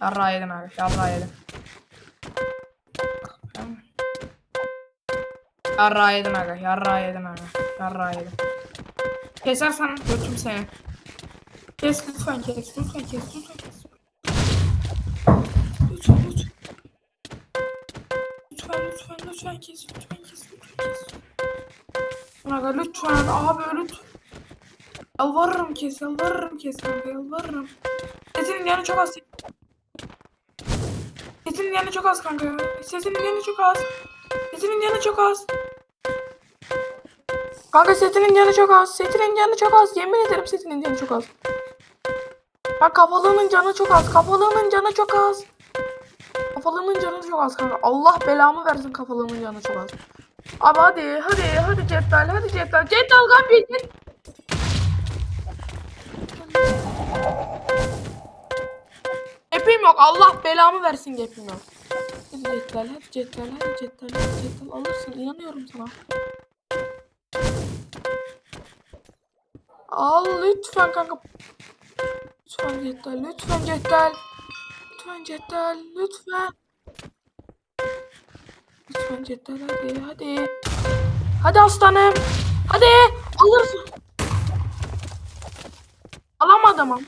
Yarra yedin abi. Yarra yedin. Yarra yedin aga. Yarra yedin aga. Yarra yedin. Kesersen götüm seni. Kes lütfen kes. Lütfen kes. Lütfen kes. Lütfen lütfen. Lütfen lütfen lütfen kes. Lütfen kes. Lütfen kes. Aga lütfen abi lütfen. Yalvarırım kes. Yalvarırım kes kanka. Yalvarırım. Sesinin yanı çok az. Sesinin yanı çok az kanka. Sesinin yanı çok az. Sesinin yanı çok az. Kanka setinin yanı çok az. Setinin yanı çok az. Yemin ederim setinin yanı çok az. Bak kafalığının canı çok az. Kafalığının canı çok az. Kafalığının canı çok az kanka. Allah belamı versin kafalığının canı çok az. Abi hadi hadi hadi Cettal hadi Cettal. Cettal Gambi. Cet- Gepim yok. Allah belamı versin gepim yok. Hadi Cettal hadi Cettal hadi Cettal hadi Cettal alırsın inanıyorum sana. Al lütfen kanka. Lütfen Cettal, lütfen Cettal. Lütfen Cettal, lütfen. Lütfen Cettal hadi hadi. Hadi aslanım. Hadi alırsın. Alamadım ama.